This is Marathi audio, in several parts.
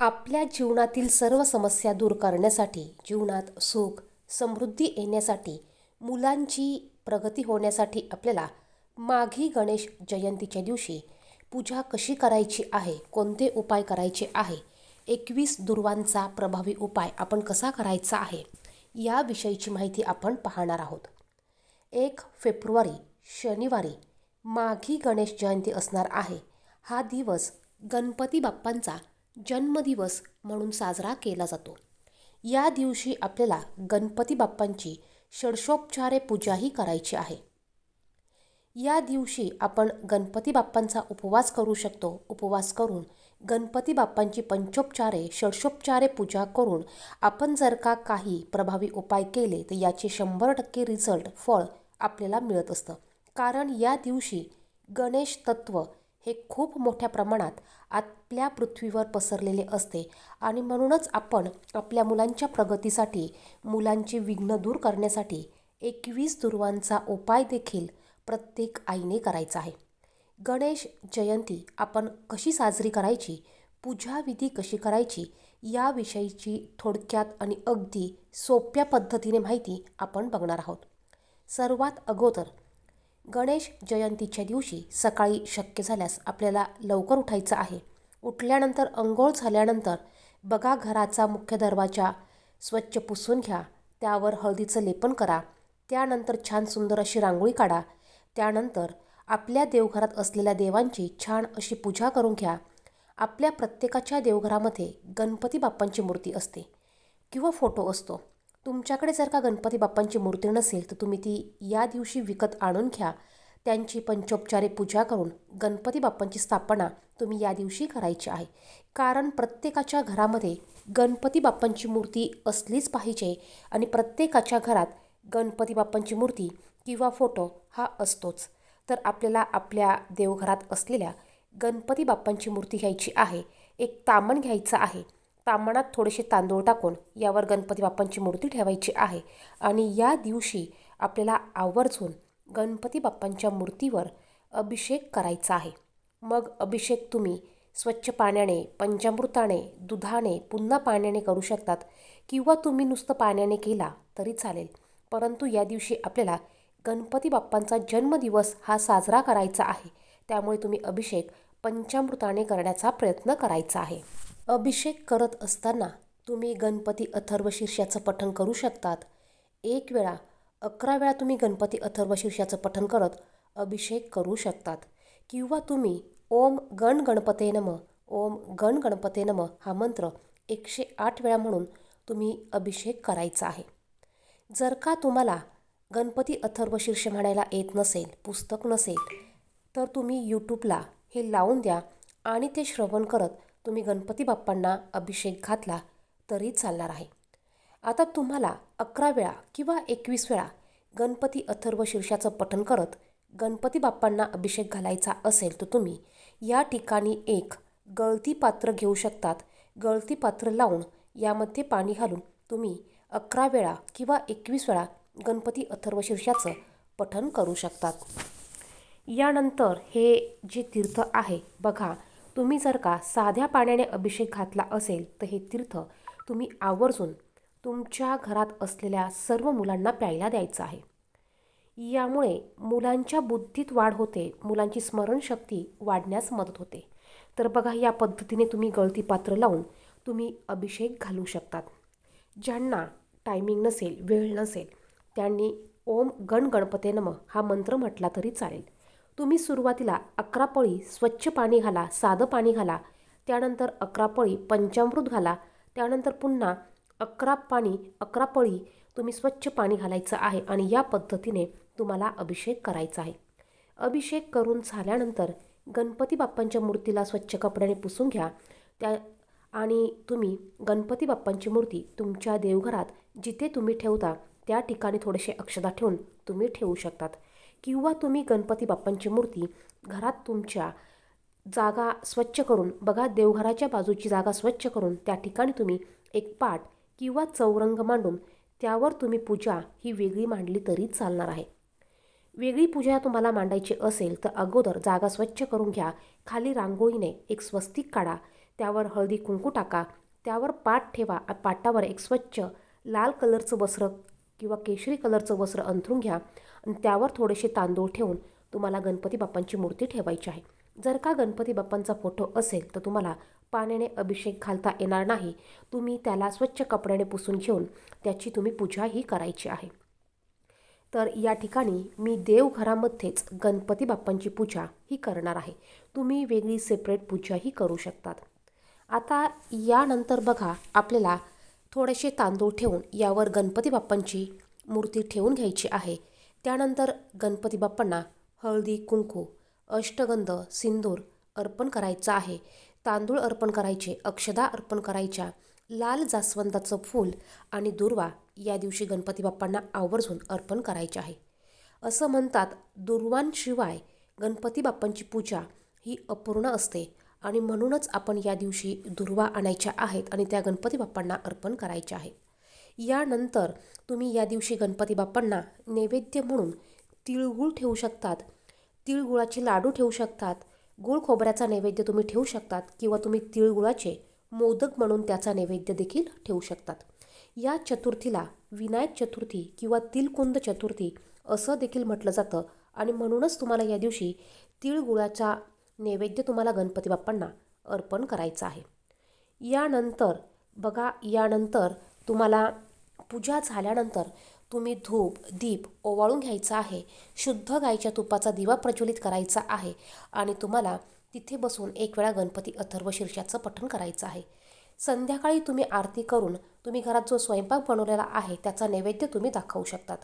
आपल्या जीवनातील सर्व समस्या दूर करण्यासाठी जीवनात सुख समृद्धी येण्यासाठी मुलांची प्रगती होण्यासाठी आपल्याला माघी गणेश जयंतीच्या दिवशी पूजा कशी करायची आहे कोणते उपाय करायचे आहे एकवीस दुर्वांचा प्रभावी उपाय आपण कसा करायचा आहे याविषयीची माहिती आपण पाहणार आहोत. एक फेब्रुवारी शनिवारी माघी गणेश जयंती असणार आहे. हा दिवस गणपती बाप्पांचा जन्मदिवस म्हणून साजरा केला जातो. या दिवशी आपल्याला गणपती बाप्पांची षडशोपचारे पूजाही करायची आहे. या दिवशी आपण गणपती बाप्पांचा उपवास करू शकतो. उपवास करून गणपती बाप्पांची पंचोपचारे षडशोपचारे पूजा करून आपण जर का काही प्रभावी उपाय केले तर याचे शंभर टक्के रिझल्ट फळ आपल्याला मिळत असतं. कारण या दिवशी गणेश तत्व हे खूप मोठ्या प्रमाणात आपल्या पृथ्वीवर पसरलेले असते. आणि म्हणूनच आपण आपल्या मुलांच्या प्रगतीसाठी मुलांची विघ्न दूर करण्यासाठी एकवीस दुर्वांचा उपाय देखील प्रत्येक आईने करायचा आहे. गणेश जयंती आपण कशी साजरी करायची पूजाविधी कशी करायची याविषयीची थोडक्यात आणि अगदी सोप्या पद्धतीने माहिती आपण बघणार आहोत. सर्वात अगोदर गणेश जयंतीच्या दिवशी सकाळी शक्य झाल्यास आपल्याला लवकर उठायचं आहे. उठल्यानंतर अंघोळ झाल्यानंतर बघा घराचा मुख्य दरवाजा स्वच्छ पुसून घ्या त्यावर हळदीचं लेपन करा त्यानंतर छान सुंदर अशी रांगोळी काढा त्यानंतर आपल्या देवघरात असलेल्या देवांची छान अशी पूजा करून घ्या आपल्या प्रत्येकाच्या देवघरामध्ये गणपती बाप्पांची मूर्ती असते किंवा फोटो असतो. तुमच्याकडे जर का गणपती बाप्पांची मूर्ती नसेल तर तुम्ही ती या दिवशी विकत आणून घ्या त्यांची पंचोपचारे पूजा करून गणपती बाप्पांची स्थापना तुम्ही या दिवशी करायची आहे. कारण प्रत्येकाच्या घरामध्ये गणपती बाप्पांची मूर्ती असलीच पाहिजे आणि प्रत्येकाच्या घरात गणपती बाप्पांची मूर्ती किंवा फोटो हा असतोच. तर आपल्याला आपल्या देवघरात असलेल्या गणपती बाप्पांची मूर्ती घ्यायची आहे. एक तामण घ्यायचं आहे. तामणात थोडेसे तांदूळ टाकून यावर गणपती बाप्पांची मूर्ती ठेवायची आहे. आणि या दिवशी आपल्याला आवर्जून गणपती बाप्पांच्या मूर्तीवर अभिषेक करायचा आहे. मग अभिषेक तुम्ही स्वच्छ पाण्याने पंचामृताने दुधाने पुन्हा पाण्याने करू शकतात किंवा तुम्ही नुसतं पाण्याने केला तरी चालेल. परंतु या दिवशी आपल्याला गणपती बाप्पांचा जन्मदिवस हा साजरा करायचा आहे. त्यामुळे तुम्ही अभिषेक पंचामृताने करण्याचा प्रयत्न करायचा आहे. अभिषेक करत असताना तुम्ही गणपती अथर्व शीर्षाचं पठण करू शकतात. एक वेळा अकरा वेळा तुम्ही गणपती अथर्व शीर्षाचं पठण करत अभिषेक करू शकतात. किंवा तुम्ही ओम गण गणपते नम ओम गण गणपते नम हा मंत्र एकशे आठ वेळा म्हणून तुम्ही अभिषेक करायचा आहे. जर का तुम्हाला गणपती अथर्व शीर्ष म्हणायला येत नसेल पुस्तक नसेल तर तुम्ही यूट्यूबला हे लावून द्या आणि ते श्रवण करत तुम्ही गणपती बाप्पांना अभिषेक घातला तरी चालणार आहे. आता तुम्हाला अकरा वेळा किंवा एकवीस वेळा गणपती अथर्व शीर्षाचं पठण करत गणपती बाप्पांना अभिषेक घालायचा असेल तर तुम्ही या ठिकाणी एक गळती पात्र घेऊ शकतात. गळती पात्र लावून यामध्ये पाणी घालून तुम्ही अकरा वेळा किंवा एकवीस वेळा गणपती अथर्व शीर्षाचं पठण करू शकतात. यानंतर हे जे तीर्थ आहे बघा तुम्ही जर का साध्या पाण्याने अभिषेक घातला असेल तर हे तीर्थ तुम्ही आवर्जून तुमच्या घरात असलेल्या सर्व मुलांना प्यायला द्यायचं आहे. यामुळे मुलांच्या बुद्धीत वाढ होते मुलांची स्मरणशक्ती वाढण्यास मदत होते. तर बघा या पद्धतीने तुम्ही गळती पात्र लावून तुम्ही अभिषेक घालू शकतात. ज्यांना टायमिंग नसेल वेळ नसेल त्यांनी ओम गण गणपते नम हा मंत्र म्हटला तरी चालेल. तुम्ही सुरुवातीला अकरा पळी स्वच्छ पाणी घाला साधं पाणी घाला त्यानंतर अकरा पळी पंचामृत घाला त्यानंतर पुन्हा अकरा पाणी अकरा पळी तुम्ही स्वच्छ पाणी घालायचं आहे आणि या पद्धतीने तुम्हाला अभिषेक करायचा आहे. अभिषेक करून झाल्यानंतर गणपती बाप्पांच्या मूर्तीला स्वच्छ कपड्याने पुसून घ्या. त्या आणि तुम्ही गणपती बाप्पांची मूर्ती तुमच्या देवघरात जिथे तुम्ही ठेवता त्या ठिकाणी थोडेसे अक्षदा ठेवून तुम्ही ठेवू शकतात. किंवा तुम्ही गणपती बाप्पांची मूर्ती घरात तुमच्या जागा स्वच्छ करून बघा देवघराच्या बाजूची जागा स्वच्छ करून त्या ठिकाणी तुम्ही एक पाट किंवा चौरंग मांडून त्यावर तुम्ही पूजा ही वेगळी मांडली तरी चालणार आहे. वेगळी पूजा तुम्हाला मांडायची असेल तर अगोदर जागा स्वच्छ करून घ्या. खाली रांगोळीने एक स्वस्तिक काढा. त्यावर हळदी कुंकू टाका. त्यावर पाट ठेवा. पाटावर एक स्वच्छ लाल कलरचं वस्त्र किंवा केशरी कलरचं वस्त्र अंथरून घ्या. आणि त्यावर थोडेसे तांदूळ ठेवून तुम्हाला गणपती बाप्पांची मूर्ती ठेवायची आहे. जर का गणपती बाप्पांचा फोटो असेल तर तुम्हाला पाण्याने अभिषेक घालता येणार नाही. तुम्ही त्याला स्वच्छ कपड्याने पुसून घेऊन त्याची तुम्ही पूजाही करायची आहे. तर या ठिकाणी मी देवघरामध्येच गणपती बाप्पांची पूजा ही करणार आहे. तुम्ही वेगळी सेपरेट पूजाही करू शकतात. आता यानंतर बघा आपल्याला थोडेसे तांदूळ ठेवून यावर गणपती बाप्पांची मूर्ती ठेवून घ्यायची आहे. त्यानंतर गणपती बाप्पांना हळदी कुंकू अष्टगंध सिंदूर अर्पण करायचं आहे. तांदूळ अर्पण करायचे अक्षदा अर्पण करायच्या लाल जास्वंदाचं फूल आणि दुर्वा या दिवशी गणपती बाप्पांना आवर्जून अर्पण करायचे आहे. असं म्हणतात दुर्वांशिवाय गणपती बाप्पांची पूजा ही अपूर्ण असते आणि म्हणूनच आपण या दिवशी दुर्वा आणायच्या आहेत आणि त्या गणपती बाप्पांना अर्पण करायच्या आहेत यानंतर तुम्ही या दिवशी गणपती बाप्पांना नैवेद्य म्हणून तिळगुळ ठेवू शकतात. तिळगुळाचे लाडू ठेवू शकतात. गुळ खोबऱ्याचा नैवेद्य तुम्ही ठेवू शकतात किंवा तुम्ही तिळगुळाचे मोदक म्हणून त्याचा नैवेद्य देखील ठेवू शकतात. या चतुर्थीला विनायक चतुर्थी किंवा तिलकुंद चतुर्थी असं देखील म्हटलं जातं आणि म्हणूनच तुम्हाला या दिवशी तिळगुळाचा नैवेद्य तुम्हाला गणपती बाप्पांना अर्पण करायचं आहे. यानंतर बघा यानंतर तुम्हाला पूजा झाल्यानंतर तुम्ही धूप दीप ओवाळून घ्यायचा आहे. शुद्ध गाईच्या तुपाचा दिवा प्रज्वलित करायचा आहे आणि तुम्हाला तिथे बसून एक वेळा गणपती अथर्व शीर्षाचं पठण करायचं आहे. संध्याकाळी तुम्ही आरती करून तुम्ही घरात जो स्वयंपाक बनवलेला आहे त्याचा नैवेद्य तुम्ही दाखवू शकतात.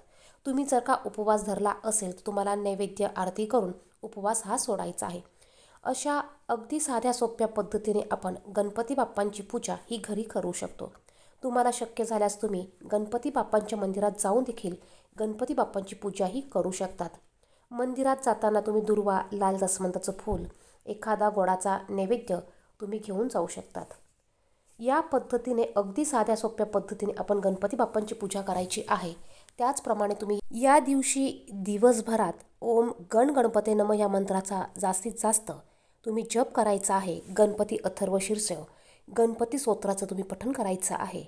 तुम्ही जर का उपवास धरला असेल तर तुम्हाला नैवेद्य आरती करून उपवास हा सोडायचा आहे. अशा अगदी साध्या सोप्या पद्धतीने आपण गणपती बाप्पांची पूजा ही घरी करू शकतो. तुम्हाला शक्य झाल्यास तुम्ही गणपती बाप्पांच्या मंदिरात जाऊन देखील गणपती बाप्पांची पूजाही करू शकतात. मंदिरात जाताना तुम्ही दुर्वा लाल जास्वंदाचं फूल एखादा गोडाचा नैवेद्य तुम्ही घेऊन जाऊ शकतात. या पद्धतीने अगदी साध्या सोप्या पद्धतीने आपण गणपती बाप्पांची पूजा करायची आहे. त्याचप्रमाणे तुम्ही या दिवशी दिवसभरात ओम गण गणपते नम या मंत्राचा जास्तीत जास्त तुम्ही जप करायचा आहे. गणपती अथर्व शीर्ष गणपती स्तोत्राचं तुम्ही पठण करायचं आहे.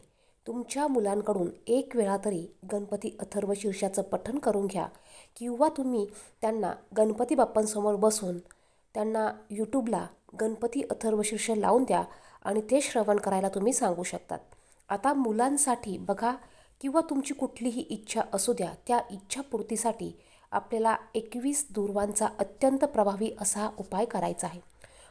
तुमच्या मुलांकडून एक वेळा तरी गणपती अथर्व शीर्षाचं पठण करून घ्या. किंवा तुम्ही त्यांना गणपती बाप्पांसमोर बसून त्यांना यूट्यूबला गणपती अथर्व शीर्ष लावून द्या आणि ते श्रवण करायला तुम्ही सांगू शकतात. आता मुलांसाठी बघा किंवा तुमची कुठलीही इच्छा असू द्या त्या इच्छापूर्तीसाठी आपल्याला एकवीस दुर्वांचा अत्यंत प्रभावी असा उपाय करायचा आहे.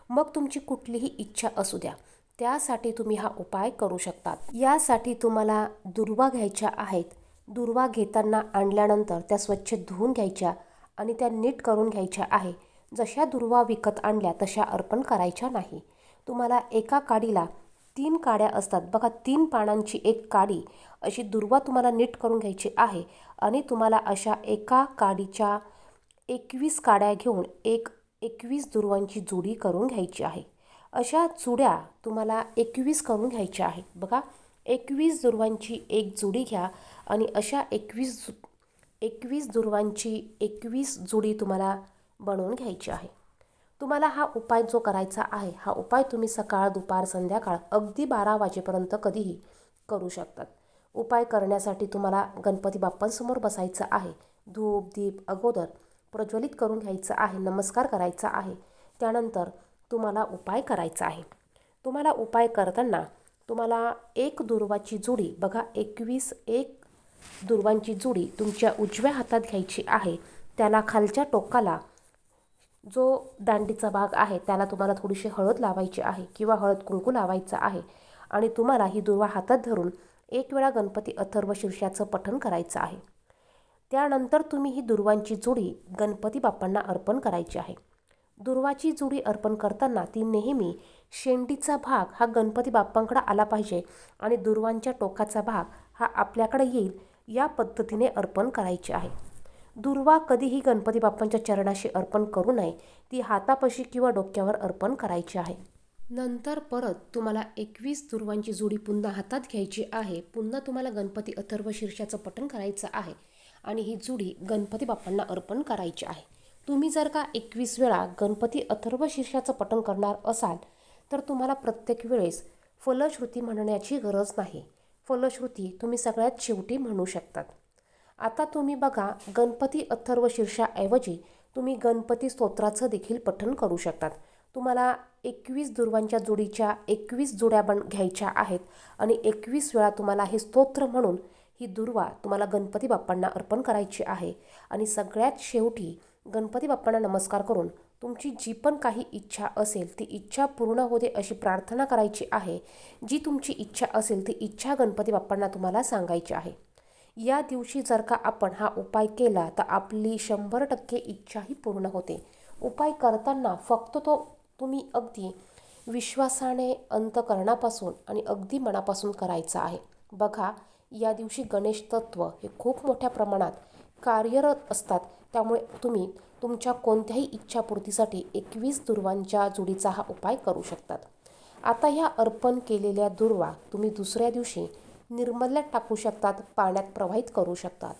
मग तुमची कुठलीही इच्छा असू द्या. त्यासाठी तुम्ही हा उपाय करू शकतात. यासाठी तुम्हाला दुर्वा घ्यायच्या आहेत. दुर्वा घेताना आणल्यानंतर त्या स्वच्छ धुवून घ्यायच्या आणि त्या नीट करून घ्यायच्या आहे. जशा दुर्वा विकत आणल्या तशा अर्पण करायच्या नाही. तुम्हाला एका काडीला तीन काड्या असतात. बघा तीन पानांची एक काडी अशी दुर्वा तुम्हाला नीट करून घ्यायची आहे आणि तुम्हाला अशा एका काडीच्या एकवीस काड्या घेऊन एक एकवीस दुर्वांची जोडी करून घ्यायची आहे. अशा जुड्या तुम्हाला एकवीस करून घ्यायच्या आहेत. बघा एकवीस दुर्वांची एक जुडी घ्या आणि अशा एकवीस एकवीस दुर्वांची एकवीस जुडी तुम्हाला बनवून घ्यायची आहे. तुम्हाला हा उपाय जो करायचा आहे हा उपाय तुम्ही सकाळ दुपार संध्याकाळ अगदी बारा वाजेपर्यंत कधीही करू शकतात. उपाय करण्यासाठी तुम्हाला गणपती बाप्पांसमोर बसायचं आहे. धूप दीप अगोदर प्रज्वलित करून घ्यायचं आहे नमस्कार करायचा आहे. त्यानंतर तुम्हाला उपाय करायचा आहे. तुम्हाला उपाय करताना तुम्हाला एक दुर्वाची जुडी बघा एकवीस एक दुर्वांची जुडी तुमच्या उजव्या हातात घ्यायची आहे. त्याला खालच्या टोकाला जो दांडीचा भाग आहे त्याला तुम्हाला थोडीशी हळद लावायची आहे किंवा हळद कुंकू लावायचं आहे. आणि तुम्हाला ही दुर्वा हातात धरून एक वेळा गणपती अथर्व शीर्षाचं पठण करायचं आहे. त्यानंतर तुम्ही ही दुर्वांची जोडी गणपती बाप्पांना अर्पण करायची आहे. दुर्वाची जुडी अर्पण करताना ती नेहमी शेंडीचा भाग हा गणपती बाप्पांकडे आला पाहिजे आणि दुर्वांच्या टोकाचा भाग हा आपल्याकडे येईल या पद्धतीने अर्पण करायची आहे. दुर्वा कधीही गणपती बाप्पांच्या चरणाशी अर्पण करू नये ती हातापाशी किंवा डोक्यावर अर्पण करायची आहे. नंतर परत तुम्हाला एकवीस दुर्वांची जुडी पुन्हा हातात घ्यायची आहे. पुन्हा तुम्हाला गणपती अथर्व शीर्षाचं पठण करायचं आहे आणि ही जुडी गणपती बाप्पांना अर्पण करायची आहे. तुम्ही जर का एकवीस वेळा गणपती अथर्व शीर्षाचं पठण करणार असाल तर तुम्हाला प्रत्येक वेळेस फलश्रुती म्हणण्याची गरज नाही. फलश्रुती तुम्ही सगळ्यात शेवटी म्हणू शकतात. आता तुम्ही बघा गणपती अथर्व शीर्षाऐवजी तुम्ही गणपती स्तोत्राचं देखील पठण करू शकतात. तुम्हाला एकवीस दुर्वांच्या जोडीच्या एकवीस जोड्या बन घ्यायच्या आहेत आणि एकवीस वेळा तुम्हाला हे स्तोत्र म्हणून ही दुर्वा तुम्हाला गणपती बाप्पांना अर्पण करायची आहे. आणि सगळ्यात शेवटी गणपती बाप्पांना नमस्कार करून तुमची जी पण काही इच्छा असेल ती इच्छा पूर्ण होते अशी प्रार्थना करायची आहे. जी तुमची इच्छा असेल ती इच्छा गणपती बाप्पांना तुम्हाला सांगायची आहे. या दिवशी जर का आपण हा उपाय केला तर आपली शंभर टक्के इच्छाही पूर्ण होते. उपाय करताना फक्त तो तुम्ही अगदी विश्वासाने अंतकरणापासून आणि अगदी मनापासून करायचा आहे. बघा या दिवशी गणेश तत्व हे खूप मोठ्या प्रमाणात कार्यरत असतात. त्यामुळे तुम्ही तुमच्या कोणत्याही इच्छापूर्तीसाठी एकवीस दुर्वांच्या जोडीचा हा उपाय करू शकतात. आता ह्या अर्पण केलेल्या दुर्वा तुम्ही दुसऱ्या दिवशी निर्मल्यात टाकू शकतात पाण्यात प्रवाहित करू शकतात.